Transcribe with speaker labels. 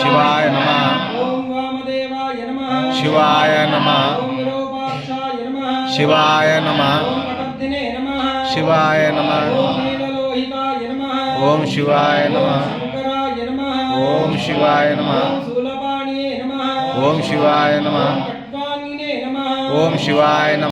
Speaker 1: శివాయ నమ
Speaker 2: శివాయ నమ
Speaker 3: శివాయ నమ
Speaker 4: శివాయ నమ
Speaker 2: ఓం నీలలోహితాయ
Speaker 5: ఓం శివాయ నమ
Speaker 6: ఓం శివాయ నమ
Speaker 7: ఓం శివాయ నమ
Speaker 8: ఓం శివాయ నమ